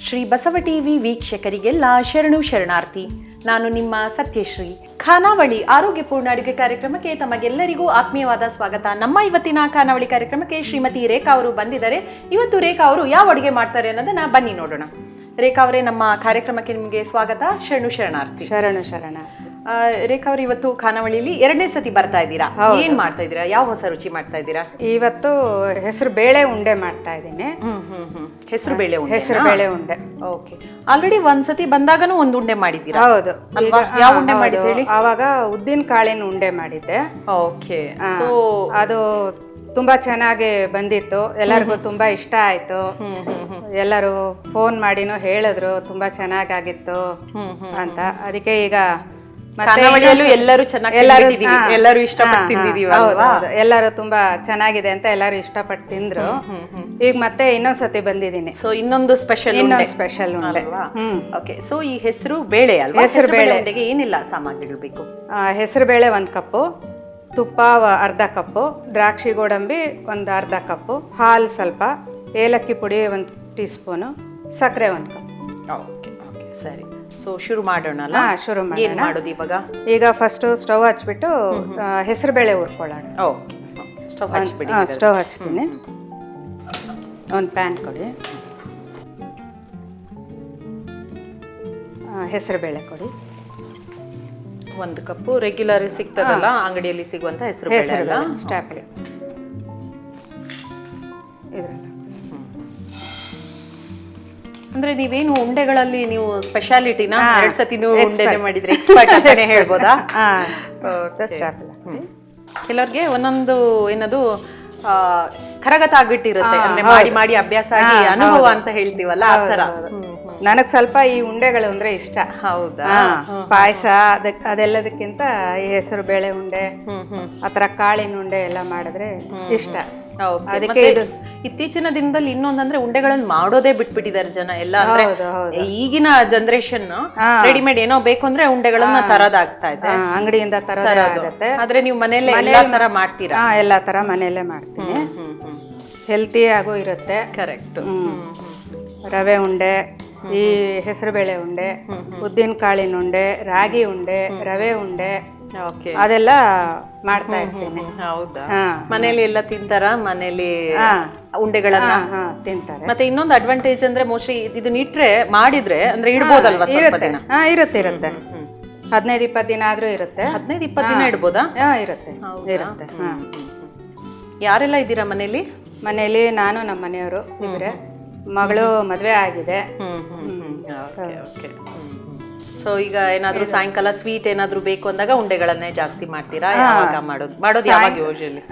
Shri Basava TV ವೀಕ್ಷಕರಿಗೆಲ್ಲ ಶರಣು ಶರಣಾರ್ಥಿ. ನಾನು ನಿಮ್ಮ ಸತ್ಯಶ್ರೀ. ಖಾನಾವಳಿ ಆರೋಗ್ಯಪೂರ್ಣ ಅಡುಗೆ ಕಾರ್ಯಕ್ರಮಕ್ಕೆ ತಮಗೆಲ್ಲರಿಗೂ ಆತ್ಮೀಯವಾದ ಸ್ವಾಗತ. ನಮ್ಮ ಇವತ್ತಿನ ಖಾನಾವಳಿ ಕಾರ್ಯಕ್ರಮಕ್ಕೆ ಶ್ರೀಮತಿ ರೇಖಾ ಅವರು ಬಂದಿದ್ದಾರೆ. ಇವತ್ತು ರೇಖಾ ಅವರು ಯಾವ ಅಡುಗೆ ಮಾಡ್ತಾರೆ ಅನ್ನೋದನ್ನ ಬನ್ನಿ ನೋಡೋಣ. ರೇಖಾ ಅವರೇ ನಮ್ಮ ಕಾರ್ಯಕ್ರಮಕ್ಕೆ ನಿಮಗೆ ಸ್ವಾಗತ. ಶರಣು ಶರಣಾರ್ಥಿ. ಶರಣು ಶರಣ ರೇಖಾ ಅವರು ಇವತ್ತು ಖಾನಾವಳಿಲಿ ಎರಡನೇ ಸತಿ ಬರ್ತಾ ಇದ್ದೀರಾ? ಏನ್ ಮಾಡ್ತಾ ಇದ್ದೀರಾ? ಯಾವ ಹೊಸ ರುಚಿ ಮಾಡ್ತಾ ಇದ್ದೀರಾ? ಇವತ್ತು ಹೆಸರು ಬೇಳೆ ಉಂಡೆ ಮಾಡ್ತಾ ಇದ್ದೀನಿ. ಹೆಸರು ಬೇಳೆ ಉಂಡೆ ಹೆಸರು ಬೇಳೆ ಉಂಡೆ. ಓಕೆ. ಆಲ್ರೆಡಿ ಒಂದ್ಸತಿ ಬಂದಾಗನೂ ಒಂದು ಉಂಡೆ ಮಾಡಿದ್ದೀರಾ? ಹೌದು. ಅಲ್ವಾ? ಯಾವ ಉಂಡೆ. ಮಾಡಿದ್ದು ಹೇಳಿ? ಆವಾಗ ಉದ್ದಿನ ಕಾಳಿನ ಉಂಡೆ ಮಾಡಿದ್ದೆ. ಓಕೆ. ಸೊ ಅದು ತುಂಬಾ ಚೆನ್ನಾಗಿ ಬಂದಿತ್ತು. ಎಲ್ಲರಿಗೂ ತುಂಬಾ ಇಷ್ಟ ಆಯ್ತು. ಎಲ್ಲರೂ ಫೋನ್ ಮಾಡಿನೂ ಹೇಳಿದ್ರು ತುಂಬಾ ಚೆನ್ನಾಗಾಗಿತ್ತು ಅಂತ. ಅದಕ್ಕೆ ಈಗ ಎಲ್ಲರೂ ಚೆನ್ನಾಗಿ ಎಲ್ಲರೂ. ಎಲ್ಲರೂ ಇಷ್ಟಪಟ್ಟು ಅಲ್ವಾ? ಎಲ್ಲರೂ ತುಂಬಾ ಚೆನ್ನಾಗಿದೆ ಅಂತ ಎಲ್ಲರೂ ಇಷ್ಟಪಟ್ಟು ತಿಂದ್ರು ಈಗ ಮತ್ತೆ ಇನ್ನೊಂದ್ಸತಿ ಬಂದಿದ್ದೀನಿ. ಸೊ ಇನ್ನೊಂದು ಸ್ಪೆಷಲ್ ಇನ್ನೊಂದು ಸ್ಪೆಷಲ್ ಉಂಡೆ ಓಕೆ ಸೊ ಈ ಹೆಸರು ಬೇಳೆ ಅಲ್ವಾ? ಹೆಸರು ಹೆಸರು ಬೇಳೆ ಬೇಳೆ. ಏನಿಲ್ಲ ಸಾಮಾಗ್ರಿಗಳು ಬೇಕು? ಹೆಸರುಬೇಳೆ ಒಂದು ಕಪ್ಪು ತುಪ್ಪ ಅರ್ಧ ಕಪ್ಪು ದ್ರಾಕ್ಷಿ ಗೋಡಂಬಿ ಒಂದು ಅರ್ಧ ಕಪ್ಪು ಹಾಲು ಸ್ವಲ್ಪ ಏಲಕ್ಕಿ ಪುಡಿ ಒಂದು ಟೀ ಸ್ಪೂನು ಸಕ್ಕರೆ ಒಂದು ಕಪ್. ಓಕೆ ಓಕೆ ಸರಿ. ಸೊ ಶುರು ಮಾಡೋಣ ಶುರು ಮಾಡೋಣ. ಮಾಡೋದು ಇವಾಗ? ಈಗ ಫಸ್ಟ್ ಸ್ಟವ್ ಹಚ್ಬಿಟ್ಟು ಹೆಸರುಬೇಳೆ ಹುರ್ಕೊಳ್ಳೋಣ. ಓಕೆ ಸ್ಟವ್ ಹಚ್ಬಿಡಿ ಸ್ಟವ್ ಹಚ್ತೀನಿ. ಒಂದು ಪ್ಯಾನ್ ಕೊಡಿ. ಹೆಸರುಬೇಳೆ ಕೊಡಿ. ಒಂದು ಕಪ್ಪು ರೆಗ್ಯುಲರ್ ಸಿಗ್ತದಲ್ಲ ಅಂಗಡಿಯಲ್ಲಿ ಸಿಗುವಂತ ಹೆಸರು ಬೇಳೆ ಸ್ಟಾಪ್ಲಿ ಅಂದ್ರೆ ನೀವೇನು ಉಂಡೆಗಳಲ್ಲಿ ನೀವು ಸ್ಪೆಷಾಲಿಟಿನ ಎರಡ್ ಸತಿ ನೀವು ಉಂಡೆನೆ ಮಾಡಿದ್ರೆ ಎಕ್ಸ್ಪರ್ಟ್ ಅಂತಾನೆ ಹೇಳ್ಬೋದಾ? ಕೆಲವ್ರಿಗೆ ಒಂದೊಂದು ಏನದು ಕರಗತ ಆಗಿಟ್ಟಿರುತ್ತೆ ಅಂದ್ರೆ ಮಾಡಿ ಮಾಡಿ ಅಭ್ಯಾಸ ಆಗಿ ಅನುಭವ ಅಂತ ಹೇಳ್ತೀವಲ್ಲ ಆ ತರ ನನಗೆ ಸ್ವಲ್ಪ ಈ ಉಂಡೆಗಳು ಅಂದ್ರೆ ಇಷ್ಟ. ಹೌದಾ? ಪಾಯಸ ಅದಕ್ ಅದೆಲ್ಲದಕ್ಕಿಂತ ಈ ಹೆಸರು ಬೇಳೆ ಉಂಡೆ ಆತರ ಕಾಳಿನ ಉಂಡೆ ಎಲ್ಲ ಮಾಡಿದ್ರೆ ಇಷ್ಟ. ಅದಕ್ಕೆ ಇದು ಇತ್ತೀಚಿನ ದಿನದಲ್ಲಿ ಇನ್ನೊಂದಂದ್ರೆ ಉಂಡೆಗಳನ್ನ ಮಾಡೋದೇ ಬಿಟ್ಬಿಟ್ಟಿದ್ದಾರೆ ಜನ ಎಲ್ಲ ಅಂದ್ರೆ ಈಗಿನ ಜನರೇಷನ್ ರೆಡಿಮೇಡ್ ಏನೋ ಬೇಕು ಅಂದ್ರೆ ಉಂಡೆಗಳನ್ನ ತರದಾಗ್ತಾ ಇದೆ. ಅಂಗಡಿಯಿಂದ ತರೋದೇ ತರೋದು. ಆಗುತ್ತೆ. ಆದ್ರೆ ನೀವು ಮನೆಯಲ್ಲೇ ಎಲ್ಲಾ ತರ ಮಾಡ್ತೀರಾ? ಎಲ್ಲ ತರ ಮನೆಯಲ್ಲೇ ಮಾಡ್ತೀನಿ. ಹೆಲ್ತಿ ಆಗೂ ಇರುತ್ತೆ. ಕರೆಕ್ಟ್. ರವೆ ಉಂಡೆ ಈ ಹೆಸರುಬೇಳೆ ಉಂಡೆ ಉದ್ದಿನ ಕಾಳಿನ ಉಂಡೆ ರಾಗಿ ಉಂಡೆ ರವೆ ಉಂಡೆ. ಓಕೆ ಅದೆಲ್ಲ ಮಾಡ್ತಾ ಇರ್ತೀನಿ. ಹೌದಾ? ಮನೇಲಿ ಎಲ್ಲ ತಿಂತಾರ? ಮನೇಲಿ. ಉಂಡೆಗಳನ್ನ? ತಿಂತಾರೆ. ಮತ್ತೆ ಇನ್ನೊಂದು ಅಡ್ವಾಂಟೇಜ್ ಅಂದ್ರೆ ಮೋಸ್ಟ್ಲಿ ಇದನ್ನ ಇಟ್ರೆ ಮಾಡಿದ್ರೆ ಅಂದ್ರೆ ಇಡ್ಬೋದಲ್ವಾ ಸ್ವಲ್ಪ ಇರುತ್ತೆ. ಇರುತ್ತೆ ಇರುತ್ತೆ. ಹದಿನೈದು ಇಪ್ಪತ್ತು ದಿನ ಆದ್ರೂ ಇರುತ್ತೆ. ಹದಿನೈದು ಇಪ್ಪತ್ತು ದಿನ ಇಡ್ಬೋದಾ? ಹಾ ಇರುತ್ತೆ. ಇರುತ್ತೆ. ಯಾರೆಲ್ಲ ಇದ್ದೀರಾ ಮನೇಲಿ? ಮನೆಯಲ್ಲಿ ನಾನು ನಮ್ಮ ಮನೆಯವರು ಇದ್ರೆ ಮಗಳು ಮದುವೆ ಆಗಿದೆ. ಸೊ ಈಗ ಏನಾದ್ರೂ ಸಾಯಂಕಾಲ ಸ್ವೀಟ್ ಏನಾದ್ರೂ ಬೇಕು ಅಂದಾಗ ಉಂಡೆಗಳನ್ನೇ ಜಾಸ್ತಿ ಮಾಡ್ತೀರಾ? ಯಾವಾಗ ಮಾಡೋದು? ಮಾಡೋದು ಯಾವಾಗ ಯೂಶಲಿ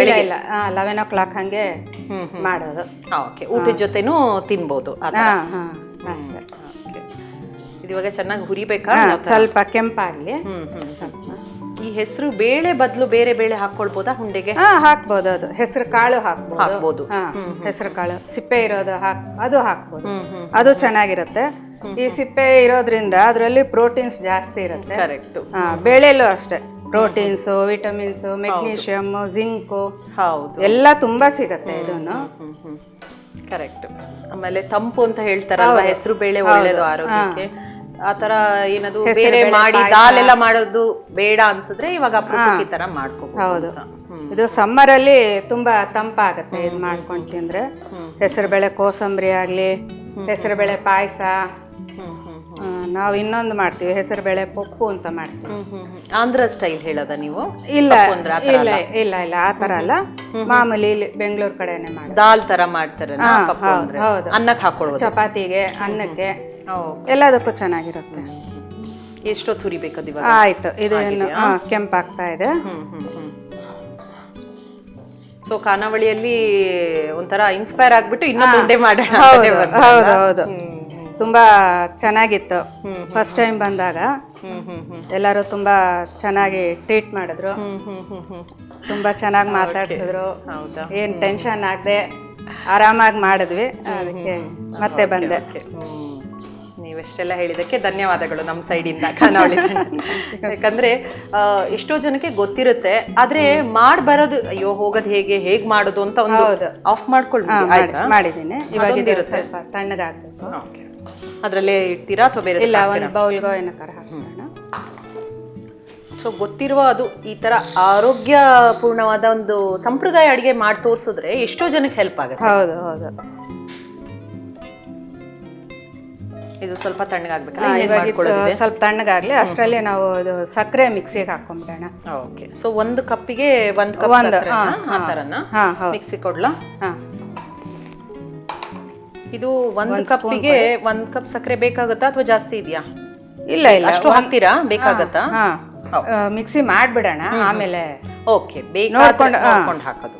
ಇಲ್ಲ ಇಲ್ಲ. ಲೆವೆನ್ ಓ ಕ್ಲಾಕ್ ಹಂಗೆ ಮಾಡೋದು. ಓಕೆ. ಊಟದ ಜೊತೆನೂ ತಿನ್ಬೋದು ಇವಾಗ ಚೆನ್ನಾಗಿ ಹುರಿಬೇಕಾ? ಸ್ವಲ್ಪ ಕೆಂಪಾಗ್ಲಿ. ಹ್ಮ್ ಹ್ಮ್. ಈ ಹೆಸರು ಬೇಳೆ ಬದಲು ಬೇರೆ ಬೇಳೆ ಹಾಕೊಳ್ಬೋದಾ ಹುಂಡೆಗೆ? ಹಾ ಹಾಕ್ಬೋದು ಅದು. ಹೆಸರು ಕಾಳು ಹಾಕ್ಬೋದು. ಹಾಕ್ಬೋದು. ಹಾ ಹೆಸರು ಕಾಳು. ಸಿಪ್ಪೆ ಇರೋದು ಹಾಕ್ ಅದು ಹಾಕ್ಬೋದು. ಅದು ಚೆನ್ನಾಗಿರುತ್ತೆ. ಈ ಸಿಪ್ಪೆ ಇರೋದ್ರಿಂದ ಅದರಲ್ಲಿ ಪ್ರೋಟೀನ್ಸ್ ಜಾಸ್ತಿ ಇರುತ್ತೆ. ಕರೆಕ್ಟ್ ಹಾ ಬೇಳೆಲ್ಲೂ ಅಷ್ಟೇ. ಪ್ರೋಟೀನ್ಸ್ ವಿಟಮಿನ್ಸ್ ಮೆಗ್ನೀಷಿಯಮ್ ಜಿಂಕು ಹೌದು. ಎಲ್ಲ ತುಂಬಾ ಸಿಗತ್ತೆ ಇದನ್ನು. ಕರೆಕ್ಟ್ ಆಮೇಲೆ ತಂಪು ಅಂತ ಹೇಳ್ತಾರಲ್ವಾ ಹೆಸರು ಬೇಳೆ ಒಳ್ಳೇದು ಆರೋಗ್ಯಕ್ಕೆ. ಆತರ ಏನದು ಬೇರೆ ಮಾಡಿ ದಾಲ್ ಎಲ್ಲ ಮಾಡೋದು ಬೇಡ ಅನ್ಸಿದ್ರೆ ಇವಾಗ ಈ ತರ ಮಾಡ್ಕೋಬಹುದು ಹೌದು. ಇದು ಸಮ್ಮರ್ ಅಲ್ಲಿ ತುಂಬಾ ತಂಪಾಗತ್ತೆ ಇದು ಮಾಡ್ಕೊಂಡು ತಿಂದ್ರೆ ಹೆಸರುಬೇಳೆ ಕೋಸಂಬರಿ ಆಗ್ಲಿ ಹೆಸರುಬೇಳೆ ಪಾಯಸ ನಾವು ಇನ್ನೊಂದು ಮಾಡ್ತೀವಿ ಹೆಸರುಬೇಳೆ ಪಪ್ಪು ಅಂತ ಮಾಡ್ತೀವಿ. ಆಂಧ್ರ ಸ್ಟೈಲ್ ಹೇಳೋದ ನೀವು? ಇಲ್ಲ ಇಲ್ಲ ಇಲ್ಲ ಇಲ್ಲ ಆ ತರ ಅಲ್ಲ. ಮಾಮೂಲಿ ಇಲ್ಲಿ ಬೆಂಗಳೂರು ಕಡೆನೆ ಮಾಡಿ ದಾಲ್ ತರ ಮಾಡ್ತಾರೆ ಹೌದು. ಅನ್ನಕ್ಕೆ ಹಾಕೊಳ್ಳೋದು ಚಪಾತಿಗೆ ಅನ್ನಕ್ಕೆ. ಎಲ್ಲದಕ್ಕೂ ಚೆನ್ನಾಗಿರುತ್ತೆ. ಎಷ್ಟೊತ್ತು ಹುರಿಬೇಕದು ಇವಾಗ? ಆಯ್ತು ಇದು ಕೆಂಪಾಗ್ತಾ ಇದೆ. ಸೊ ಖಾನಾವಳಿಯಲ್ಲಿ ಒಂಥರ ಇನ್ಸ್ಪೈರ್ ಆಗ್ಬಿಟ್ಟು ಇನ್ನೊಂದು ಉಂಡೆ ಮಾಡೋಣ ಹೌದು ಹೌದು ತುಂಬಾ ಚೆನ್ನಾಗಿತ್ತು. ಫಸ್ಟ್ ಟೈಮ್ ಬಂದಾಗ ಎಲ್ಲರೂ ತುಂಬಾ ಚೆನ್ನಾಗಿ ಟ್ರೀಟ್ ಮಾಡಿದ್ರು. ತುಂಬಾ ಚೆನ್ನಾಗಿ ಮಾತಾಡ್ಸಿದ್ರು. ಹೌದಾ? ಏನ್ ಟೆನ್ಷನ್ ಆಗದೆ ಆರಾಮಾಗಿ ಮಾಡಿದ್ವಿ. ಅದಕ್ಕೆ ಮತ್ತೆ ಬಂದೆ. ಇವೆಷ್ಟೆಲ್ಲ ಹೇಳಿದಕ್ಕೆ ಧನ್ಯವಾದಗಳು ನಮ್ಮ ಸೈಡಿಂದ ಖಾನಾವಳಿ ಯಾಕಂದರೆ ಎಷ್ಟೋ ಜನಕ್ಕೆ ಗೊತ್ತಿರುತ್ತೆ ಆದ್ರೆ ಮಾಡ್ ಬರೋದು ಅಯ್ಯೋ ಹೋಗೋದು ಹೇಗೆ ಹೇಗ್ ಮಾಡೋದು ಅಂತ ಒಂದು. ಆಫ್ ಮಾಡ್ಕೊಳ್ಳಿ ಹಾ, ಮಾಡಿ- ಆಯ್ತಾ? ಮಾಡಿದ್ದೀನಿ. ಇವಾಗ ಇದು ಅದ್ರಲ್ಲೇ ಇಡ್ತೀರಾ ಅಥವಾ ಬೇರೆ ಇಲ್ಲ ಒಂದು ಬೌಲ್ಗೋ ಏನಕ್ಕಾರ ಹಾಕೋಣ ಸೊ ಗೊತ್ತಿರುವ ಅದು ಈ ತರ ಆರೋಗ್ಯಪೂರ್ಣವಾದ ಒಂದು ಸಂಪ್ರದಾಯ ಅಡುಗೆ ಮಾಡಿ ತೋರಿಸಿದ್ರೆ ಎಷ್ಟೋ ಜನಕ್ಕೆ ಹೆಲ್ಪ್ ಆಗುತ್ತೆ. ಹೌದು ಹೌದು. ಇದು ಸ್ವಲ್ಪ ತಣ್ಣಗಾಗ್ಬೇಕಲ್ಲ ಇವಾಗ ಇದು ಸ್ವಲ್ಪ ತಣ್ಣಗಾಗ್ಲಿ ಅಷ್ಟರಲ್ಲಿ ನಾವು ಇದು ಸಕ್ಕರೆ ಮಿಕ್ಸಿಗೆ ಹಾಕೊಂಡ್ಬಿಡೋಣ ಓಕೆ ಸೊ ಒಂದು ಕಪ್ಪಿಗೆ ಒಂದು ಕಪ್ ಒಂದು, ಆ ಥರನಾ ಮಿಕ್ಸಿ ಕೊಡ್ಲಾ? ಹಾ. ಇದು ಒಂದು ಕಪ್ಪಿಗೆ ಒಂದು ಕಪ್ ಸಕ್ಕರೆ ಬೇಕಾಗುತ್ತಾ ಅಥವಾ ಜಾಸ್ತಿ ಇದೆಯಾ? ಇಲ್ಲ ಇಲ್ಲ ಅಷ್ಟು ಹಾಕ್ತೀರಾ? ಬೇಕಾಗತ್ತಾ? ಮಿಕ್ಸಿ ಮಾಡ್ಬಿಡೋಣ ಆಮೇಲೆ ಓಕೆ ನೋಡ್ಕೊಂಡು, ಹಾಕೋದು.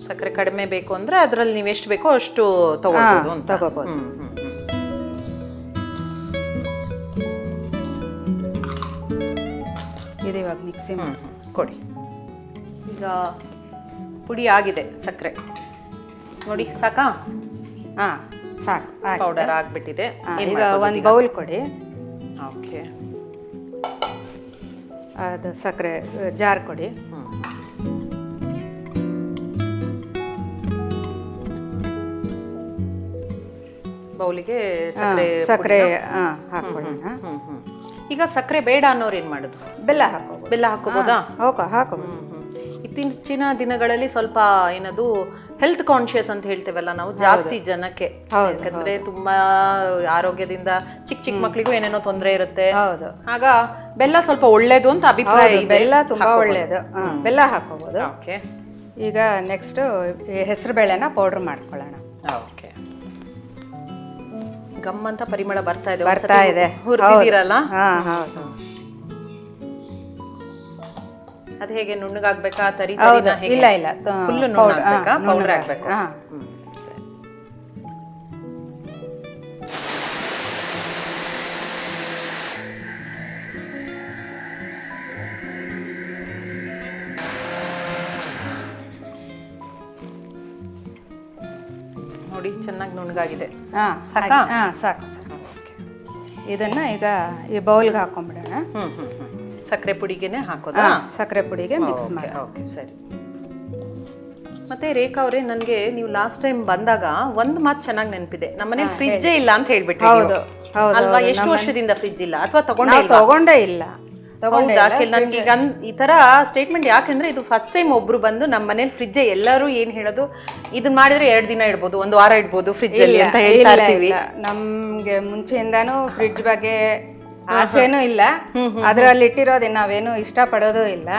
ಸಕ್ಕರೆ ಕಡಿಮೆ ಬೇಕು ಅಂದ್ರೆ ಅದರಲ್ಲಿ ನೀವು ಎಷ್ಟು ಬೇಕೋ ಅಷ್ಟು ತಗೋಬಹುದು ಅಂತ. ತಗೋಬಹುದು. ಇದು ಇವಾಗ ಮಿಕ್ಸಿ ಹ್ಮ್. ಕೊಡಿ. ಈಗ ಪುಡಿ ಆಗಿದೆ ಸಕ್ಕರೆ. ನೋಡಿ ಸಾಕಾ? ಹಾ ಸಾಕು ಪೌಡರ್ ಆಗಿಬಿಟ್ಟಿದೆ. ಈಗ ಒಂದು ಬೌಲ್ ಕೊಡಿ. ಓಕೆ. ಅದು ಸಕ್ಕರೆ ಜಾರ್ ಕೊಡಿ. ಬೌಲಿಗೆ ಸಕ್ಕರೆ ಸಕ್ಕರೆ ಹಾಕೊಳ್ಳೋಣ ಈಗ ಸಕ್ಕರೆ ಬೇಡ ಅನ್ನೋರು ಏನು ಮಾಡೋದು? ಬೆಲ್ಲ ಹಾಕೋ ಬೆಲ್ಲ ಹಾಕೋಬೋದಾ ಓಕೆ ಹಾಕೋಬೋದು. ಇತ್ತೀಚಿನ ದಿನಗಳಲ್ಲಿ ಸ್ವಲ್ಪ ಏನದು ಹೆಲ್ತ್ ಕಾನ್ಶಿಯಸ್ ಅಂತ ಹೇಳ್ತೇವಲ್ಲ ನಾವು ಜಾಸ್ತಿ ಜನಕ್ಕೆ. ಯಾಕಂದ್ರೆ ತುಂಬಾ ಆರೋಗ್ಯದಿಂದ ಚಿಕ್ಕ ಚಿಕ್ಕ ಮಕ್ಳಿಗೂ ಏನೇನೋ ತೊಂದರೆ ಇರುತ್ತೆ. ಹೌದು. ಆಗ ಬೆಲ್ಲ ಸ್ವಲ್ಪ ಒಳ್ಳೇದು ಅಂತ ಅಭಿಪ್ರಾಯ ಇದೆ. ಬೆಲ್ಲ ತುಂಬಾ ಒಳ್ಳೇದು. ಬೆಲ್ಲ ಹಾಕೋಬಹುದು ಓಕೆ. ಈಗ ನೆಕ್ಸ್ಟ್ ಹೆಸರು ಬೇಳೆನ ಪೌಡರ್ ಮಾಡ್ಕೊಳ್ಳೋಣ. ಓಕೆ. ಗಮ್ ಅಂತ ಪರಿಮಳ ಬರ್ತಾ ಇದೆ. ಬರ್ತಾ ಇದೆ. ಹುರಿದಿರಲ್ಲ ಹಾ ಹೌದು. ಅದ್ ಹೇಗೆ ನುಣ್ಣಗಾಗ್ಬೇಕಾ? ತರಿ ಹೌದು. ಇಲ್ಲ ಇಲ್ಲ. ಫುಲ್ powder, ಪೌಡರ್ ಆಗಬೇಕು ಹಾ. ನೋಡಿ ಚೆನ್ನಾಗಿ ನುಣ್ಣಗಾಗಿದೆ. ಹಾ ಸಾಕಾ? ಹಾಗೆ- ಹಾ ಸಾಕು ಸಾಕು. ಇದನ್ನ ಈಗ ಈ ಬೌಲ್ಗೆ ಹಾಕೊಂಡ್ಬಿಡೋಣ ಹ್ಮ್ ಹ್ಮ್ ಹ್ಮ್. ಸಕ್ಕರೆ ಪುಡಿಗೆನೆ ಹಾಕೋದಾ. ಸಕ್ಕರೆ ಪುಡಿಗೆ ಮಿಕ್ಸ್ ಓಕೆ, ಮಾಡಿ ಓಕೆ ಸರಿ. ಮತ್ತೆ ರೇಖಾ ಅವರೇ ನನಗೆ ನೀವು ಲಾಸ್ಟ್ ಟೈಮ್ ಬಂದಾಗ ಒಂದು ಮಾತು ಚೆನ್ನಾಗಿ ನೆನಪಿದೆ. ನಮ್ಮನೆ ಫ್ರಿಜ್ಜೇ ಇಲ್ಲ ಅಂತ ಹೇಳ್ಬಿಟ್ಟು ಹೌದು ಅಲ್ವಾ? ಎಷ್ಟು ವರ್ಷದಿಂದ ಫ್ರಿಜ್ ಇಲ್ಲ? ಅಥವಾ ತಗೊಂಡೇ ತಗೊಂಡೇ ಇಲ್ಲ. ತಗೊಂಡೇ ಹೌದಾ ನನ್ಗೆ ಈಗ ಈ ತರ ಸ್ಟೇಟ್ಮೆಂಟ್ ಯಾಕಂದ್ರೆ ಇದು ಫಸ್ಟ್ ಟೈಮ್ ಒಬ್ರು ಬಂದು ನಮ್ಮ ಮನೇಲಿ ಫ್ರಿಜ್ ಎಲ್ಲರೂ ಏನ್ ಹೇಳೋದು? ಇದನ್ನ ಮಾಡಿದ್ರೆ ಎರಡ್ ದಿನ ಇಡ್ಬೋದು ಒಂದು ವಾರ ಇಡ್ಬೋದು ಫ್ರಿಜ್ ಅಲ್ಲಿ ಅಂತ ಹೇಳ್ತಾ ಇರ್ತೀವಿ. ನಮ್ಗೆ ಮುಂಚೆಯಿಂದಾನು ಫ್ರಿಜ್ ಬಗ್ಗೆ ಆಸೆನೂ ಇಲ್ಲ. ಅದ್ರಲ್ಲಿ ಇಟ್ಟಿರೋದು ನಾವೇನು ಇಷ್ಟ ಪಡೋದು ಇಲ್ಲ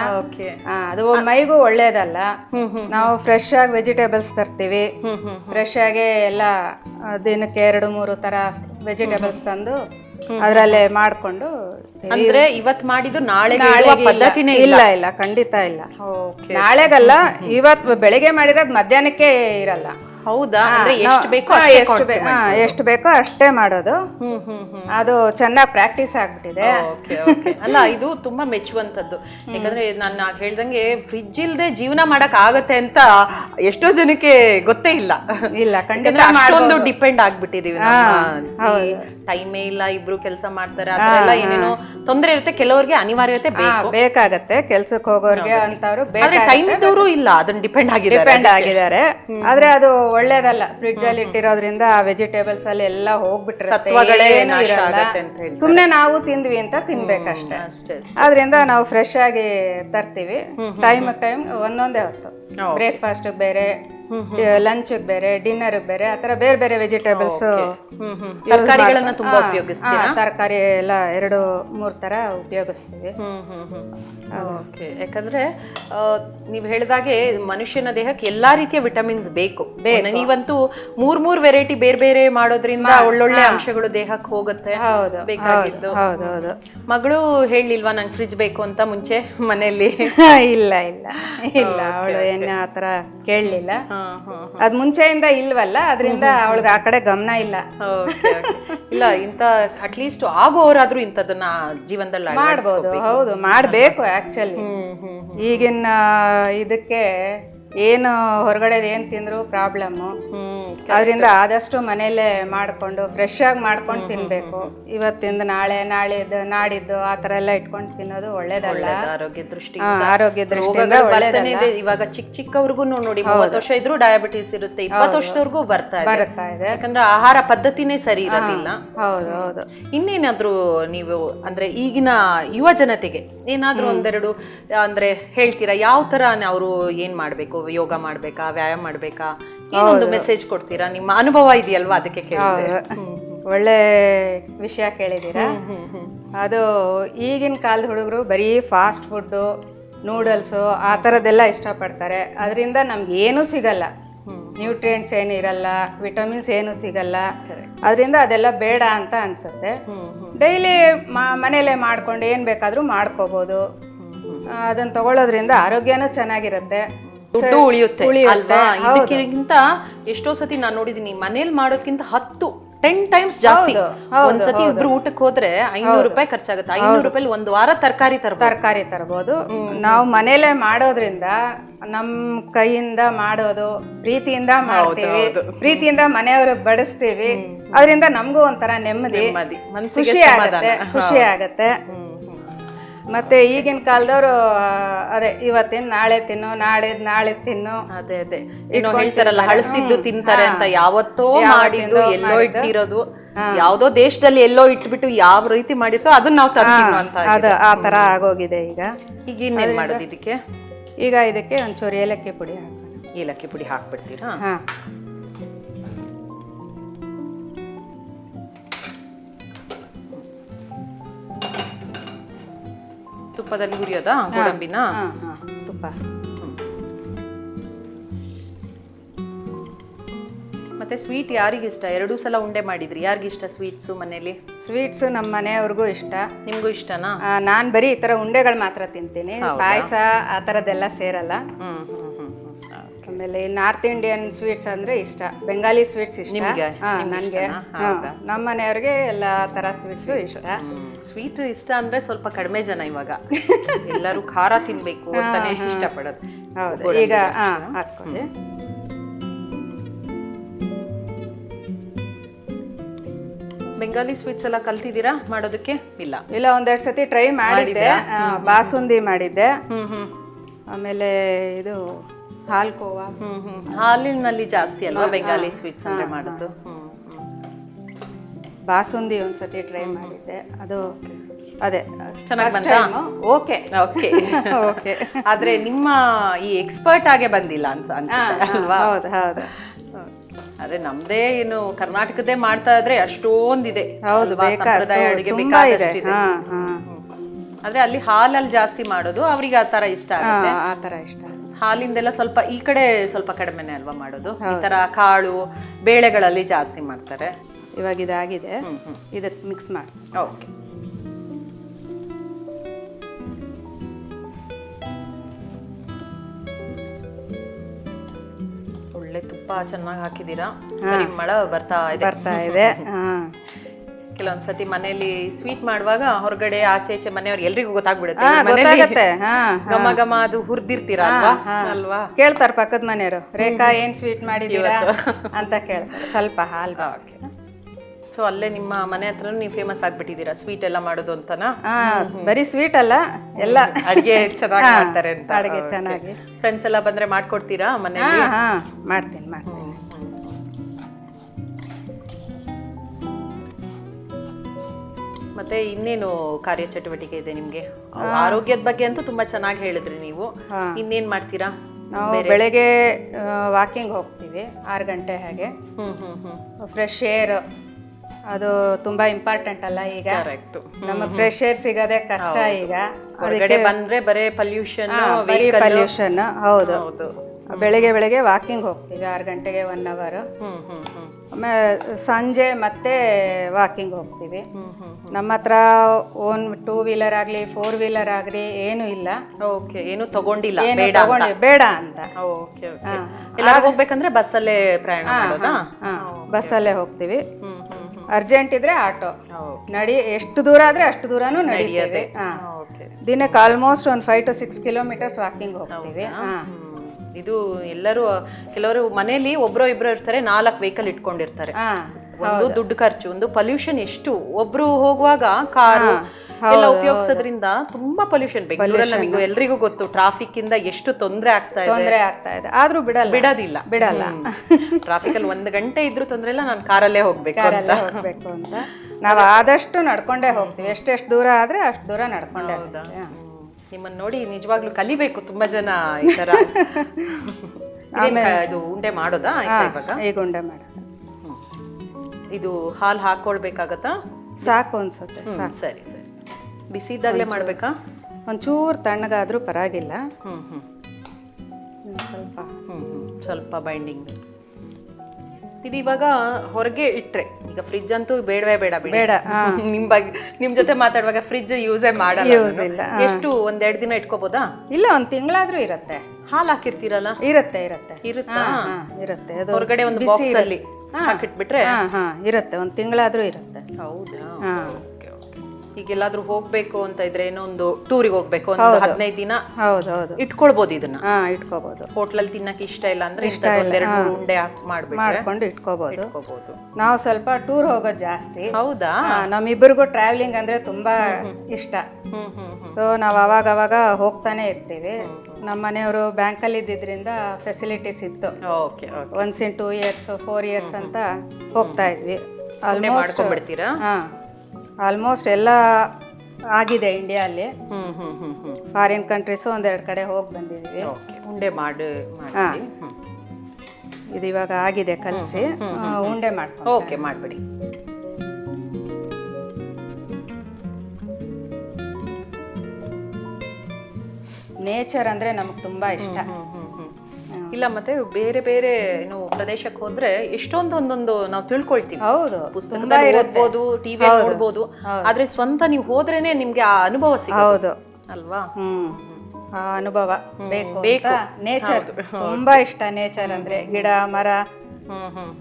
ಅದು ಮೈಗೂ ಒಳ್ಳೇದಲ್ಲ. ನಾವು ಫ್ರೆಶ್ ಆಗಿ ವೆಜಿಟೇಬಲ್ಸ್ ತರ್ತೀವಿ. ಫ್ರೆಶ್ ಆಗಿ ಎಲ್ಲ ದಿನಕ್ಕೆ ಎರಡು ಮೂರು ತರ ವೆಜಿಟೇಬಲ್ಸ್ ತಂದು ಅದ್ರಲ್ಲೇ ಮಾಡ್ಕೊಂಡು ಅಂದ್ರೆ ಇವತ್ ಮಾಡಿದ್ದು ನಾಳೆ ನಾಳೆ ಪದ್ಧತಿನೇ ಇಲ್ಲ. ಇಲ್ಲ ಖಂಡಿತ ಇಲ್ಲ. ನಾಳೆಗಲ್ಲ ಇವತ್ ಬೆಳಿಗ್ಗೆ ಮಾಡಿರೋದು ಮಧ್ಯಾಹ್ನಕ್ಕೆ ಇರಲ್ಲ. ಹೌದಾ? ಅಂದ್ರೆ ಎಷ್ಟು ಬೇಕೋ ಹಾ, ಅಷ್ಟೇ ಎಷ್ಟು ಬೇ- ಹಾ, ಎಷ್ಟು ಬೇಕೋ ಅಷ್ಟೇ ಮಾಡೋದು. ಹ್ಮ್ ಹ್ಮ್ ಹ್ಮ್. ಅದು ಚೆನ್ನಾಗಿ ಪ್ರಾಕ್ಟೀಸ್ ಆಗ್ಬಿಟ್ಟಿದೆ. ಅಲ್ಲ ಇದು ತುಂಬಾ ಮೆಚ್ಚುವಂತದ್ದು ಯಾಕಂದ್ರೆ ನಾನು ಹೇಳ್ದಂಗೆ ಫ್ರಿಜ್ ಇಲ್ದೆ ಜೀವನ ಮಾಡಕ್ ಆಗತ್ತೆ ಅಂತ ಎಷ್ಟೋ ಜನಕ್ಕೆ ಗೊತ್ತೇ ಇಲ್ಲ. ಇಲ್ಲ ಖಂಡಿತ ಯಾಕಂದ್ರೆ ಅಷ್ಟೊಂದು ಡಿಪೆಂಡ್ ಆಗ್ಬಿಟ್ಟಿದೀವಿ ಟೈಮೇ ಇಲ್ಲ ಇಬ್ರು ಕೆಲಸ ಮಾಡ್ತಾರೆ ಅದೆಲ್ಲ ಏನೇನೋ ತೊಂದರೆ ಇರುತ್ತೆ ಕೆಲವರಿಗೆ ಅನಿವಾರ್ಯತೆ ಬೇಕು. ಬೇಕಾಗತ್ತೆ ಕೆಲ್ಸಕ್ಕೆ ಹೋಗೋರ್ಗೆ ಅಂತವ್ರು ಆದ್ರೆ ಟೈಮ್ ಇದ್ದವರು ಇಲ್ಲ ಅದನ್ನ ಡಿಪೆಂಡ್ ಆಗಿದ್ದಾರೆ ಡಿಪೆಂಡ್ ಆಗಿದ್ದಾರೆ. ಆದ್ರೆ ಅದು ಒಳ್ಳೇದಲ್ಲ ಫ್ರಿಡ್ಜ್ ಅಲ್ಲಿ ಇಟ್ಟಿರೋದ್ರಿಂದ ಆ ವೆಜಿಟೇಬಲ್ಸ್ ಅಲ್ಲಿ ಎಲ್ಲ ಹೋಗ್ಬಿಟ್ರೆ ಏನೂ ಇರಲ್ಲ. ಸುಮ್ನೆ ನಾವು ತಿಂದ್ವಿ ಅಂತ ತಿನ್ಬೇಕಷ್ಟೇ. ಆದ್ರಿಂದ ನಾವು ಫ್ರೆಶ್ ಆಗಿ ತರ್ತೀವಿ. ಟೈಮ್ ಟೈಮ್ ಒಂದೊಂದೇ ಹೊತ್ತು. ಬ್ರೇಕ್ಫಾಸ್ಟ್ ಬೇರೆ ಲಂಚ್ ಬೇರೆ ಡಿನ್ನರ್ ಬೇರೆ ಆತರ ಬೇರೆ ಬೇರೆ ವೆಜಿಟೇಬಲ್ಸ್ ತರಕಾರಿಗಳನ್ನ ತುಂಬಾ ಉಪಯೋಗಿಸ್ತೀರಾ? ತರಕಾರಿ ಎಲ್ಲ ಎರಡು ಮೂರ್ ತರ ಉಪಯೋಗಿಸ್ತೀವಿ. ಓಕೆ ಯಾಕಂದ್ರೆ ನೀವು ಹೇಳ್ದಾಗೆ ಮನುಷ್ಯನ ದೇಹಕ್ಕೆ ಎಲ್ಲಾ ರೀತಿಯ ವಿಟಮಿನ್ಸ್ ಬೇಕು. ನೀವಂತೂ ಮೂರ್ ಮೂರ್ ವೆರೈಟಿ ಬೇರೆ ಬೇರೆ ಮಾಡೋದ್ರಿಂದ ಒಳ್ಳೊಳ್ಳೆ ಅಂಶಗಳು ದೇಹಕ್ಕೆ ಹೋಗುತ್ತೆ. ಬೇಕಾಗಿದ್ದು. ಹೌದು ಹೌದು. ಮಗಳು ಹೇಳಿಲ್ವಾ ನಂಗೆ ಫ್ರಿಜ್ ಬೇಕು ಅಂತ ಮುಂಚೆ ಮನೆಯಲ್ಲಿ? ಇಲ್ಲ ಇಲ್ಲ. ಇಲ್ಲ ಅವಳು ಏನ ಆತರ ಕೇಳಲಿಲ್ಲ. ಹಾ ಹಾ. ಅದ್ ಮುಂಚೆಯಿಂದ ಇಲ್ವಲ್ಲ ಅದರಿಂದ ಅವಳಿಗೆ ಆ ಕಡೆ ಗಮನ ಇಲ್ಲ. ಇಲ್ಲ ಇಂತ ಅಟ್ಲೀಸ್ಟ್ ಆಗೋರಾದ್ರೂ ಇಂಥದನ್ನ ಜೀವನದಲ್ಲಿ ಮಾಡ್ಬೋದು ಹೌದು ಮಾಡ್ಬೇಕು ಆಕ್ಚುಲಿ ಈಗಿನ ಇದಕ್ಕೆ ಏನು ಹೊರಗಡೆದು ಏನು ತಿಂದ್ರು ಪ್ರಾಬ್ಲಮ್ಮು ಅದರಿಂದ ಆದಷ್ಟು ಮನೆಯಲ್ಲೇ ಮಾಡಿಕೊಂಡು ಫ್ರೆಶ್ ಆಗಿ ಮಾಡ್ಕೊಂಡು ತಿನ್ನಬೇಕು ಇವತ್ತಿಂದ ನಾಳೆ ನಾಳಿದ್ದು ನಾಡಿದ್ದು ಆ ಥರ ಎಲ್ಲ ಇಟ್ಕೊಂಡು ತಿನ್ನೋದು ಒಳ್ಳೇದಲ್ಲ. ಆರೋಗ್ಯ ದೃಷ್ಟಿ ಆರೋಗ್ಯ ದೃಷ್ಟಿಯಿಂದ ಬರ್ತಾನೆ ಇವಾಗ ಚಿಕ್ಕ ಚಿಕ್ಕವ್ರಿಗೂ ನೋಡಿ ಮೂವತ್ತು ವರ್ಷ ಇದ್ರೂ ಡಯಾಬಿಟಿಸ್ ಇರುತ್ತೆ ಇಪ್ಪತ್ತು ವರ್ಷದವರೆಗೂ ಬರ್ತಾ ಇದೆ. ಬರುತ್ತಾ ಇದೆ. ಯಾಕಂದ್ರೆ ಆಹಾರ ಪದ್ಧತಿನೇ ಸರಿ ಇರೋದಿಲ್ಲ. ಹೌದು ಹೌದು. ಇನ್ನೇನಾದ್ರೂ ನೀವು ಅಂದ್ರೆ ಈಗಿನ ಯುವ ಜನತೆಗೆ ಏನಾದ್ರೂ ಒಂದೆರಡು ಅಂದ್ರೆ ಹೇಳ್ತೀರಾ ಯಾವ ತರ ಅವರು ಏನ್ ಮಾಡ್ಬೇಕು? ಯೋಗ ಮಾಡ್ಬೇಕಾ ವ್ಯಾಯಾಮ ಮಾಡ್ಬೇಕಾ? ಏನೊಂದು ಮೆಸೇಜ್ ಕೊಡ್ತೀರಾ? ನಿಮ್ಮ ಅನುಭವ ಇದೆಯಲ್ವಾ ಅದಕ್ಕೆ ಕೇಳಿದೆ ಒಳ್ಳೆ ವಿಷಯ ಕೇಳಿದ್ದೀರಾ? ಅದು ಈಗಿನ ಕಾಲದ ಹುಡುಗರು ಬರೀ ಫಾಸ್ಟ್ ಫುಡ್ಡು ನೂಡಲ್ಸು ಆ ಥರದ್ದೆಲ್ಲ ಇಷ್ಟಪಡ್ತಾರೆ. ಅದರಿಂದ ನಮ್ಗೆ ಏನೂ ಸಿಗಲ್ಲ. ನ್ಯೂಟ್ರಿಯೆಂಟ್ಸ್ ಏನು ಇರಲ್ಲ ವಿಟಮಿನ್ಸ್ ಏನು ಸಿಗಲ್ಲ. ಅದರಿಂದ ಅದೆಲ್ಲ ಬೇಡ ಅಂತ ಅನ್ಸುತ್ತೆ. ಡೈಲಿ ಮನೇಲೆ ಮಾಡ್ಕೊಂಡು ಏನು ಬೇಕಾದರೂ ಮಾಡ್ಕೋಬೋದು. ಅದನ್ನು ತಗೊಳ್ಳೋದ್ರಿಂದ ಆರೋಗ್ಯನೂ ಚೆನ್ನಾಗಿರುತ್ತೆ. ದುಡ್ಡು ಉಳಿಯುತ್ತೆ ಅಲ್ವಾ? ಇದಕ್ಕಿಂತ ಎಷ್ಟೋ ಸತಿ ನಾನು ನೋಡಿದೀನಿ ಮನೇಲಿ ಮಾಡೋದ್ಕಿಂತ ಹತ್ತು ಟೆನ್ ಟೈಮ್ಸ್ ಜಾಸ್ತಿ. ಒಂದ್ಸತಿ ಇಬ್ರು ಊಟಕ್ಕೆ ಹೋದ್ರೆ ಐನೂರು ರೂಪಾಯಿ ಖರ್ಚಾಗುತ್ತೆ. ಐನೂರು ರೂಪಾಯಿ ಒಂದ್ ವಾರ ತರಕಾರಿ ತರ ತರಕಾರಿ ತರಬಹುದು ನಾವು ಮನೇಲೆ ಮಾಡೋದ್ರಿಂದ ನಮ್ ಕೈಯಿಂದ ಮಾಡೋದು ಪ್ರೀತಿಯಿಂದ ಮಾಡ್ತೀವಿ ಪ್ರೀತಿಯಿಂದ ಮನೆಯವ್ರಿಗೆ ಬಡಿಸ್ತೀವಿ. ಅದರಿಂದ ನಮಗೂ ಒಂಥರ ನೆಮ್ಮದಿ ಖುಷಿ ಆಗತ್ತೆ ಖುಷಿ ಆಗತ್ತೆ. ಮತ್ತೆ ಈಗಿನ ಕಾಲದವರು ಅದೇ ಇವತ್ತಿನ ನಾಳೆ ತಿನ್ನು ನಾಳೆ ನಾಳೆ ತಿನ್ನು. ಅದೇ ಅದೇ. ಏನೋ ಹೇಳ್ತಾರಲ್ಲ ಹಳಸಿದ್ದು ತಿಂತಾರೆ ಅಂತ ಯಾವತ್ತೋ ಮಾಡಿದ್ದು ಎಲ್ಲೋ ಇಟ್ಟಿರೋದು. ಯಾವ್ದೋ ದೇಶದಲ್ಲಿ ಎಲ್ಲೋ ಇಟ್ಬಿಟ್ಟು ಯಾವ ರೀತಿ ಮಾಡಿರ್ತೋ ಅದನ್ನ ನಾವು ಅದು ಆ ತರ ಆಗೋಗಿದೆ ಈಗ. ಈಗ ಇನ್ನೇನ್ ಮಾಡೋದು ಇದಕ್ಕೆ? ಈಗ ಇದಕ್ಕೆ ಒಂಚೂರು ಏಲಕ್ಕಿ ಪುಡಿ ಹಾಕೋಣ ಏಲಕ್ಕಿ ಪುಡಿ ಹಾಕ್ಬಿಡ್ತೀರಾ? ತುಪ್ಪದಲ್ಲಿ ಹುರಿಯೋದಾ? ಗೋಡಂಬಿನ? ತುಪ್ಪ. ಮತ್ತೆ ಸ್ವೀಟ್ ಯಾರಿಗಿಷ್ಟ? ಎರಡು ಸಲ ಉಂಡೆ ಮಾಡಿದ್ರಿ. ಯಾರಿಗಿಷ್ಟ ಸ್ವೀಟ್ಸು ಮನೇಲಿ ಸ್ವೀಟ್ಸ್ ನಮ್ಮ ಮನೆಯವ್ರಿಗೂ ಇಷ್ಟ. ನಿಮ್ಗೂ ಇಷ್ಟನಾ? ನಾನು ಬರೀ ಈ ತರ ಉಂಡೆಗಳು ಮಾತ್ರ ತಿಂತೀನಿ. ಪಾಯಸ ಆ ಥರದ್ದೆಲ್ಲ ಸೇರಲ್ಲ. ಆಮೇಲೆ ನಾರ್ತ್ ಇಂಡಿಯನ್ ಸ್ವೀಟ್ಸ್ ಅಂದ್ರೆ ಇಷ್ಟ. ಬೆಂಗಾಲಿ ಸ್ವೀಟ್ಸ್ ಇಷ್ಟ. ನನ್ಗೆ. ನಮ್ಮ ಮನೆಯವ್ರಿಗೆ ಎಲ್ಲ ತರ ಸ್ವೀಟ್ಸು ಇಷ್ಟ. ಸ್ವೀಟ್ ಇಷ್ಟ ಅಂದ್ರೆ ಸ್ವಲ್ಪ ಕಡಿಮೆ ಜನ ಇವಾಗ. ಎಲ್ಲರೂ ಖಾರ ತಿನ್ಬೇಕು ಅಂತಾನೆ ಇಷ್ಟಪಡೋದು. ಹೌದು ಈಗ ಬೆಂಗಾಲಿ ಸ್ವೀಟ್ಸ್ ಎಲ್ಲ ಕಲ್ತಿದ್ದೀರಾ ಮಾಡೋದಕ್ಕೆ? ಇಲ್ಲ. ಇಲ್ಲ ಒಂದೆರಡು ಸತಿ ಟ್ರೈ ಮಾಡಿದ್ದೆ. ಬಾಸುಂದಿ ಮಾಡಿದ್ದೆ. ಆಮೇಲೆ ಇದು ಹಾಲ್ಕೋವಾ. ಹ್ಮ್ ಹ್ಮ್. ಹಾಲಿನಲ್ಲಿ ಜಾಸ್ತಿ ಅಲ್ವಾ ಬೆಂಗಾಲಿ ಸ್ವೀಟ್ಸ್ ಅಂದ್ರೆ ಮಾಡೋದು? ಬಾಸುಂದಿ ಒಂದ್ಸತಿ ಟ್ರೈ ಮಾಡಿದ್ದೆ. ಅದು ಅದೇ ಚೆನ್ನಾಗಿ ಬಂತಾ? ಓಕೆ ಓಕೆ ಓಕೆ ಆದ್ರೆ ನಿಮ್ಮ ಈ ಎಕ್ಸ್ಪರ್ಟ್ ಆಗೇ ಬಂದಿಲ್ಲ ಅನ್ಸ ಅನ್ಸುತ್ತೆ ಅಲ್ವಾ? ಹೌದು ಹೌದು. ಆದ್ರೆ ನಮ್ದೇ ಏನು ಕರ್ನಾಟಕದೇ ಮಾಡ್ತಾ ಇದ್ರೆ ಅಷ್ಟೊಂದಿದೆ. ಹೌದು? ಸಂಪ್ರದಾಯ ಅಡುಗೆ ಬೇಕಾದಷ್ಟಿದೆ. ಆದ್ರೆ ಅಲ್ಲಿ ಹಾಲಲ್ಲಿ ಜಾಸ್ತಿ ಮಾಡೋದು ಅವ್ರಿಗೆ ಆ ತರ ಇಷ್ಟ ಆಗುತ್ತೆ. ಆ ತರ ಇಷ್ಟ ಹಾಲಿಂದೆಲ್ಲ ಸ್ವಲ್ಪ ಈ ಕಡೆ ಸ್ವಲ್ಪ ಕಡಿಮೆನೆ ಅಲ್ವಾ ಮಾಡೋದು? ಈ ತರ ಕಾಳು ಬೇಳೆಗಳಲ್ಲಿ ಜಾಸ್ತಿ ಮಾಡ್ತಾರೆ. ಇವಾಗ ಇದಾಗಿದೆ. ಇದಕ್ಕೆ ಮಿಕ್ಸ್ ಮಾಡಿ. ಓಕೆ ಒಳ್ಳೆ ತುಪ್ಪ ಚೆನ್ನಾಗಿ ಹಾಕಿದೀರಾ ಮಳ ಬರ್ತಾ ಇದೆ. ಬರ್ತಾ ಇದೆ. ಕೆಲವೊಂದ್ಸತಿ ಮನೇಲಿ ಸ್ವೀಟ್ ಮಾಡುವಾಗ ಹೊರಗಡೆ ಆಚೆ ಈಚೆ ಮನೆಯವ್ರು ಎಲ್ರಿಗೂ ಗೊತ್ತಾಗ್ಬಿಡುತ್ತೆ. ಗಮ ಘಮ ಅದು ಹುರಿದಿರ್ತೀರಾ ಅಲ್ವಾ? ಅಲ್ವಾ? ಕೇಳ್ತಾರೆ ಪಕ್ಕದ ಮನೆಯವರು. ರೇಖಾ ಏನ್ ಸ್ವೀಟ್ ಮಾಡಿದೀರಾ ಅಂತ ಕೇಳ್ತಾರೆ. ಸ್ವಲ್ಪ ಹಾಲು ಓಕೆ ಸೊ ಅಲ್ಲೇ ನಿಮ್ಮ ಮನೆ ಹತ್ರ ನೀವು ಫೇಮಸ್ ಆಗ್ಬಿಟ್ಟಿದ್ದೀರಾ? ಸ್ವೀಟ್ ಎಲ್ಲ ಮಾಡೋದು ಅಂತನಾ? ಆ, ಬರೀ ಸ್ವೀಟ್ ಅಲ್ಲ ಎಲ್ಲ. ಅಡಿಗೆ ಚೆನ್ನಾಗಿ ಮಾಡ್ತಾರೆ ಅಂತ. ಅಡುಗೆ ಚೆನ್ನಾಗಿ. ಫ್ರೆಂಡ್ಸ್ ಎಲ್ಲ ಬಂದ್ರೆ ಮಾಡ್ಕೊಡ್ತೀರಾ ಮನೆ ಹಾ ಹಾ ಮಾಡ್ತೀನಿ ಮಾಡ್ತೀನಿ. ಮತ್ತೆ ಇನ್ನೇನು ಕಾರ್ಯಚಟುವಟಿಕೆ ಇದೆ ನಿಮ್ಗೆ? ಆರೋಗ್ಯದ ಬಗ್ಗೆ ಅಂತೂ ತುಂಬಾ ಚೆನ್ನಾಗಿ ಹೇಳಿದ್ರಿ ನೀವು. ಹಾ. ಇನ್ನೇನ್ ಮಾಡ್ತೀರಾ? ನಾವು ಬೆಳಗ್ಗೆ ವಾಕಿಂಗ್ ಹೋಗ್ತೀವಿ ಆರು ಗಂಟೆ ಹಾಗೆ. ಹ್ಮ್ ಹ್ಮ್ ಹ್ಮ್. ಫ್ರೆಶ್ ಏರ್ ಅದು ತುಂಬಾ ಇಂಪಾರ್ಟೆಂಟ್ ಅಲ್ಲ ಈಗ. ಕರೆಕ್ಟ್ ನಮಗೆ ಫ್ರೆಶ್ ಏರ್ ಸಿಗೋದೇ ಕಷ್ಟ ಈಗ. ಹೊರಗಡೆ ಬಂದ್ರೆ ಬರೇ ಪಲ್ಯೂಷನ್ ಪಲ್ಯೂಷನ್ ಹೌದು. ಹೌದು. ಬೆಳಿಗ್ಗೆ ಬೆಳಿಗ್ಗೆ ವಾಕಿಂಗ್ ಹೋಗ್ತೀವಿ ಆರು ಗಂಟೆಗೆ ಒನ್ ಅವರ್ ಆಮೇಲೆ ಸಂಜೆ ಮತ್ತೆ ವಾಕಿಂಗ್ ಹೋಗ್ತೀವಿ. ನಮ್ಮ ಹತ್ರ ಓನ್ ಟೂ ವೀಲರ್ ಆಗಲಿ ಫೋರ್ ವೀಲರ್ ಆಗಲಿ ಏನು ಇಲ್ಲ. ಓಕೆ ಏನು ತಗೊಂಡಿಲ್ಲ ಬೇಡ ಬೇಡ ಅಂತ. ಓಕೆ ಹೋಗ್ಬೇಕಂದ್ರೆ ಬಸ್ಸಲ್ಲೇ ಪ್ರಯಾಣ ಮಾಡೋದಾ? ಬಸ್ಸಲ್ಲೇ ಹೋಗ್ತೀವಿ. ಅರ್ಜೆಂಟ್ ಇದ್ರೆ ಆಟೋ. ನಡಿ ಎಷ್ಟು ದೂರ ಆದ್ರೆ ಅಷ್ಟು ದೂರನೂ ನಡೆಯುತ್ತೆ ದಿನಕ್ಕೆ ಆಲ್ಮೋಸ್ಟ್ ಒಂದು five to six kilometres walking ಹೋಗ್ತೀವಿ. ಇದು ಎಲ್ಲರೂ ಕೆಲವರು ಮನೆಯಲ್ಲಿ ಒಬ್ರೋ ಇಬ್ರು ಇರ್ತಾರೆ ನಾಲ್ಕು ವೆಹಿಕಲ್ ಇಟ್ಕೊಂಡಿರ್ತಾರೆ. ಒಂದು ದುಡ್ಡು ಖರ್ಚು ಒಂದು ಪೊಲ್ಯೂಷನ್ ಎಷ್ಟು. ಒಬ್ರು ಹೋಗುವಾಗ ಕಾರು ಎಲ್ಲ ಉಪಯೋಗಿಸೋದ್ರಿಂದ ತುಂಬಾ ಪೊಲ್ಯೂಷನ್ ಬೆಂಗಳೂರಲ್ಲಿ ನಮಗೂ ಎಲ್ರಿಗೂ ಗೊತ್ತು ಟ್ರಾಫಿಕ್ ಇಂದ ಎಷ್ಟು ತೊಂದರೆ ಆಗ್ತಾ ಇದೆ. ತೊಂದರೆ ಆಗ್ತಾ ಇದೆ. ಆದ್ರೂ ಬಿಡಲ್ಲ. ಬಿಡೋದಿಲ್ಲ. ಬಿಡಲ್ಲ. ಟ್ರಾಫಿಕ್ ಅಲ್ಲಿ ಒಂದ್ ಗಂಟೆ ಇದ್ರೂ ತೊಂದ್ರೆ ಇಲ್ಲ ನಾನು ಕಾರಲ್ಲೇ ಹೋಗ್ಬೇಕು ಅಂತ. ಕಾರಲ್ಲೇ ಹೋಗ್ಬೇಕು ಅಂತ. ನಾವು ಆದಷ್ಟು ನಡ್ಕೊಂಡೇ ಹೋಗ್ತೀವಿ. ಎಷ್ಟೆಷ್ಟು ದೂರ ಆದ್ರೆ ಅಷ್ಟು ದೂರ ನಡ್ಕೊಂಡೇ ಹೌದಾ? ಹೋಗ್ತೀವಿ. ನಿಮ್ಮನ್ನ ನೋಡಿ ನಿಜವಾಗ್ಲೂ ಕಲಿಬೇಕು ತುಂಬಾ ಜನ ಈ ತರ. ಇದೇನ್ ಕ- ಇದು ಉಂಡೆ ಮಾಡೋದಾ ಆಯ್ತಾ ಇವಾಗ? ಈಗ ಉಂಡೆ ಮಾಡೋದು. ಇದು ಹಾಲು ಹಾಕೊಳ್ಬೇಕಾಗತ್ತಾ? ಸಾಕು ಅನ್ಸುತ್ತೆ ಹ್ಮ್, ಸರಿ ಸರಿ. ಬಿಸಿ ಇದ್ದಾಗಲೇ ಮಾಡಬೇಕಾ? ಒಂಚೂರು ತಣ್ಣಗಾದರೂ ಪರವಾಗಿಲ್ಲ. ಹ್ಮ್ ಹ್ಮ್. ಸ್ವಲ್ಪ. ಹ್ಮ್ ಹ್ಮ್. ಸ್ವಲ್ಪ ಬೈಂಡಿಂಗ್ ಇದು ಇವಾಗ ಹೊರಗೆ ಇಟ್ಟರೆ ಈಗ ಫ್ರಿಜ್ ಅಂತೂ ಬೇಡವೇ ಬೇಡ ಬಿಡಿ. ನಿಮ್ಮ ನಿಮ್ ಬಗ್ಗೆ ನಿಮ್ಮ ಜೊತೆ ಮಾತಾಡುವಾಗ ಫ್ರಿಜ್ ಯೂಸೇ ಮಾಡಲ್ಲ ಯೂಸ್. ಇಲ್ಲ, ಎಷ್ಟು ಒಂದೆರಡು ದಿನ ಇಟ್ಕೋಬೋದಾ? ಇಲ್ಲ ಒಂದು ತಿಂಗಳಾದ್ರೂ ಇರುತ್ತೆ. ಹಾಲು ಹಾಕಿರ್ತೀರಲ್ಲ? ಇರುತ್ತೆ ಇರುತ್ತೆ. ಇರುತ್ತಾ? ಇರತ್ತೆ. ಅದು ಹೊರಗಡೆ ಒಂದು ಬಾಕ್ಸಲ್ಲಿ ಹಾಕಿಟ್ಬಿಟ್ರೆ? ಹಾ ಹಾ ಇರುತ್ತೆ. ಒಂದು ತಿಂಗಳಾದ್ರೂ ಇರುತ್ತೆ. ಹೌದಾ? ಈಗ ಎಲ್ಲಾದ್ರೂ ಹೋಗ್ಬೇಕು ಅಂತ ಇದ್ರೆ ಏನೋ ಒಂದು ಟೂರಿಗೆ ಹೋಗ್ಬೇಕು ಒಂದು ಹದಿನೈದು ದಿನ ಹೌದು ಹೌದು. ಇಟ್ಕೊಳ್ಬೋದು ಇದನ್ನ. ಹಾ ಇಟ್ಕೋಬಹುದು ಹೋಟ್ಲಲ್ಲಿ ತಿನ್ನಕ್ಕೆ ಇಷ್ಟ ಇಲ್ಲ ಅಂದ್ರೆ ಒಂದೆರಡು ಮೂರು ಉಂಡೆ ಹಾಕಿ ಮಾಡ್ಬಿಟ್ರೆ ಮಾಡ್ಕೊಂಡು ಇಟ್ಕೋಬಹುದು ಇಟ್ಕೋಬಹುದು ನಾವು ಸ್ವಲ್ಪ ಟೂರ್ ಹೋಗೋದು ಜಾಸ್ತಿ. ಹೌದಾ? ನಮ್ಮಿಬ್ಬರಿಗೂ ಟ್ರಾವೆಲಿಂಗ್ ಅಂದ್ರೆ ತುಂಬಾ ಇಷ್ಟ. ಹ್ಮ್ ಹ್ಮ್ ಹ್ಮ್. ಸೊ ನಾವು ಅವಾಗ ಅವಾಗ ಹೋಗ್ತಾನೆ ಇರ್ತೀವಿ. ನಮ್ಮ ಮನೆಯವರು ಬ್ಯಾಂಕಲ್ಲಿ ಇದ್ದಿದ್ರಿಂದ ಫೆಸಿಲಿಟೀಸ್ ಇತ್ತು. Okay okay once in two years four years ಅಂತ ಹೋಗ್ತಾ ಇದ್ವಿ. ಮಾಡ್ಕೊಂಡ್ಬಿಡ್ತೀರಾ? ಹಾ. ಆಲ್ಮೋಸ್ಟ್ ಎಲ್ಲ ಆಗಿದೆ ಇಂಡಿಯಲ್ಲಿ. ಫಾರಿನ್ ಕಂಟ್ರೀಸು ಒಂದೆರಡು ಕಡೆ ಹೋಗಿ ಬಂದಿದ್ದೀವಿ ಉಂಡೆ ಮಾಡಿ ಇದು ಇವಾಗ ಆಗಿದೆ ಕಲಸಿ. ಉಂಡೆ ಮಾಡಿ ಓಕೆ ಮಾಡಿಬಿಡಿ. ನೇಚರ್ ಅಂದ್ರೆ ನಮಗೆ ತುಂಬಾ ಇಷ್ಟ. ಇಲ್ಲ ಮತ್ತೆ ಬೇರೆ ಬೇರೆ ಏನು ಪ್ರದೇಶಕ್ಕೆ ಹೋದ್ರೆ ಎಷ್ಟೊಂದು ಒಂದೊಂದು ನಾವು ತಿಳ್ಕೊಳ್ತೀವಿ. ಹೌದು ಪುಸ್ತಕದಲ್ಲಿ ಓದ್ಬೋದು ಟಿವಿ ನೋಡ್ಬೋದು. ಆದ್ರೆ ಸ್ವಂತ ನೀವು ಹೋದ್ರೇನೆ ನಿಮ್ಗೆ ಆ ಅನುಭವ ಸಿಗೋದು ಅಲ್ವಾ? ಹ್ಮ್. ಆ ಅನುಭವ ಬೇಕು ಬೇಕು. ನೇಚರ್ ತುಂಬಾ ಇಷ್ಟ ನೇಚರ್ ಅಂದ್ರೆ. ಗಿಡ ಮರ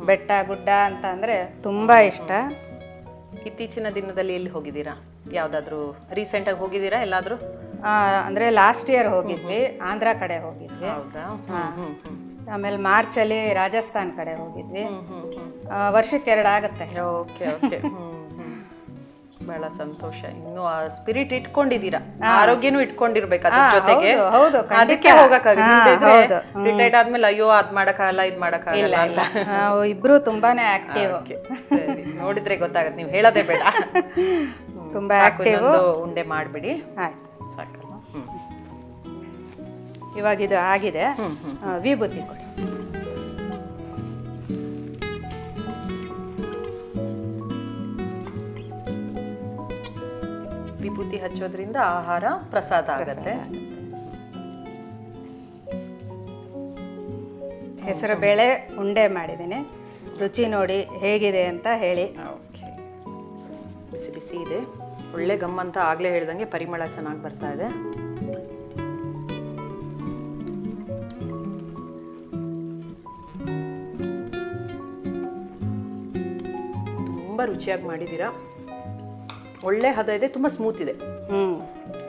ಬೆಟ್ಟ ಗುಡ್ಡ ಅಂತ ಅಂದ್ರೆ ತುಂಬಾ ಇಷ್ಟ. ಇತ್ತೀಚಿನ ದಿನದಲ್ಲಿ ಎಲ್ಲಿ ಹೋಗಿದ್ದೀರಾ? ಯಾವ್ದಾದ್ರು ರೀಸೆಂಟ್ ಆಗಿ ಹೋಗಿದ್ದೀರಾ ಎಲ್ಲಾದ್ರೂ? ಅಂದ್ರೆ ಲಾಸ್ಟ್ ಇಯರ್ ಹೋಗಿದ್ವಿ ಆಂಧ್ರ ಕಡೆ ಹೋಗಿದ್ವಿ. ಹೌದಾ? ಆಮೇಲೆ ಮಾರ್ಚ್ ಅಲ್ಲಿ ರಾಜಸ್ಥಾನ್ ಕಡೆ ಹೋಗಿದ್ವಿ. ವರ್ಷಕ್ಕೆ ಎರಡು ಆಗುತ್ತೆ. ಓಕೆ ಓಕೆ ಬಹಳ ಸಂತೋಷ. ಇನ್ನು ಆ ಸ್ಪಿರಿಟ್ ಇಟ್ಕೊಂಡಿದ್ದೀರಾ? ಆರೋಗ್ಯನೂ ಇಟ್ಕೊಂಡಿರ್ಬೇಕು ಅದ್ರ ಜೊತೆಗೆ. ಅದಕ್ಕೆ ಹೋಗಕ್ಕಾಗಲ್ಲ. ರಿಟೈರ್ಡ್ ಆದ್ಮೇಲೆ ಅಯ್ಯೋ ಅದ್ ಮಾಡಕ್ಕಾಗಲ್ಲ ಇದ್ ಮಾಡಕ್ಕಾಗಲ್ಲ ಅಂತ. ಇಬ್ರು ತುಂಬಾನೇ ಆಕ್ಟಿವ್ ನೋಡಿದ್ರೆ ಗೊತ್ತಾಗತ್ತೆ. ನೀವು ಹೇಳೋದೇ ಬೇಡ. ತುಂಬಾ ಇನ್ನೊಂದು ಉಂಡೆ ಮಾಡ್ಬಿಡಿ. ಆಯ್ತು. ಸಾಕಲ್ಲ ಇವಾಗ ಇದು ಆಗಿದೆ. ವಿಭೂತಿ ಕೊಡಿ. ವಿಭೂತಿ ಹಚ್ಚೋದ್ರಿಂದ ಆಹಾರ ಪ್ರಸಾದ ಆಗತ್ತೆ. ಹೆಸರು ಬೇಳೆ ಉಂಡೆ ಮಾಡಿದ್ದೀನಿ. ರುಚಿ ನೋಡಿ ಹೇಗಿದೆ ಅಂತ ಹೇಳಿ. ಓಕೆ. ಬಿಸಿ ಬಿಸಿ ಇದೆ. ಒಳ್ಳೆ ಗಮ್ಮಂತ ಆಗಲೇ ಹೇಳ್ದಂಗೆ ಪರಿಮಳ ಚೆನ್ನಾಗಿ ಬರ್ತಾ ಇದೆ. ತುಂಬ ರುಚಿಯಾಗಿ ಮಾಡಿದ್ದೀರಾ? ಒಳ್ಳೆ ಹದ ಇದೆ ತುಂಬ ಸ್ಮೂತ್ ಇದೆ. ಹ್ಞೂ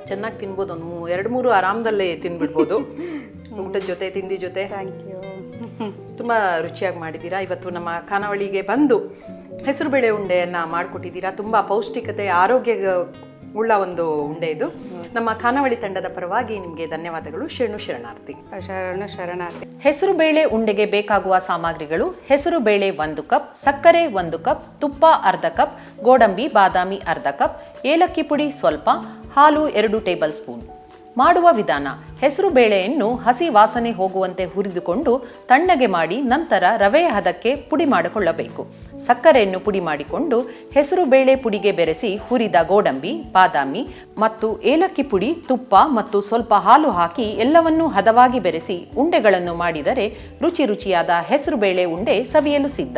ಚೆನ್ನಾಗಿ ತಿನ್ಬೋದು ಒಂದು ಎರಡು ಮೂರು ಆರಾಮದಲ್ಲೇ ತಿನ್ಬಿಡ್ಬೋದು. ಊಟದ ಜೊತೆ ತಿಂಡಿ ಜೊತೆ. ಥ್ಯಾಂಕ್ ಯು ತುಂಬ ರುಚಿಯಾಗಿ ಮಾಡಿದ್ದೀರಾ. ಇವತ್ತು ನಮ್ಮ ಖಾನಾವಳಿಗೆ ಬಂದು ಹೆಸರುಬೇಳೆ ಉಂಡೆಯನ್ನು ಮಾಡಿಕೊಟ್ಟಿದ್ದೀರಾ. ತುಂಬ ಪೌಷ್ಟಿಕತೆ ಆರೋಗ್ಯ ಉಳ್ಳ ಒಂದು ಉಂಡೆ ಇದು. ನಮ್ಮ ಖಾನಾವಳಿ ತಂಡದ ಪರವಾಗಿ ನಿಮಗೆ ಧನ್ಯವಾದಗಳು. ಶರಣು ಶರಣಾರ್ಥಿ. ಶರಣ ಶರಣಾರ್ಥಿ. ಹೆಸರು ಬೇಳೆ ಉಂಡೆಗೆ ಬೇಕಾಗುವ ಸಾಮಗ್ರಿಗಳು ಹೆಸರು ಬೇಳೆ ಒಂದು ಕಪ್ ಸಕ್ಕರೆ ಒಂದು ಕಪ್ ತುಪ್ಪ ಅರ್ಧ ಕಪ್ ಗೋಡಂಬಿ ಬಾದಾಮಿ ಅರ್ಧ ಕಪ್ ಏಲಕ್ಕಿ ಪುಡಿ ಸ್ವಲ್ಪ ಹಾಲು ಎರಡು ಟೇಬಲ್ ಸ್ಪೂನ್. ಮಾಡುವ ವಿಧಾನ. ಹೆಸರು ಬೇಳೆಯನ್ನು ಹಸಿ ವಾಸನೆ ಹೋಗುವಂತೆ ಹುರಿದುಕೊಂಡು ತಣ್ಣಗೆ ಮಾಡಿ ನಂತರ ರವೆಯ ಹದಕ್ಕೆ ಪುಡಿ ಮಾಡಿಕೊಳ್ಳಬೇಕು. ಸಕ್ಕರೆಯನ್ನು ಪುಡಿ ಮಾಡಿಕೊಂಡು ಹೆಸರು ಬೇಳೆ ಪುಡಿಗೆ ಬೆರೆಸಿ ಹುರಿದ ಗೋಡಂಬಿ, ಬಾದಾಮಿ ಮತ್ತು ಏಲಕ್ಕಿ ಪುಡಿ, ತುಪ್ಪ ಮತ್ತು ಸ್ವಲ್ಪ ಹಾಲು ಹಾಕಿ ಎಲ್ಲವನ್ನೂ ಹದವಾಗಿ ಬೆರೆಸಿ ಉಂಡೆಗಳನ್ನು ಮಾಡಿದರೆ ರುಚಿ ರುಚಿಯಾದ ಹೆಸರುಬೇಳೆ ಉಂಡೆ ಸವಿಯಲು ಸಿದ್ಧ.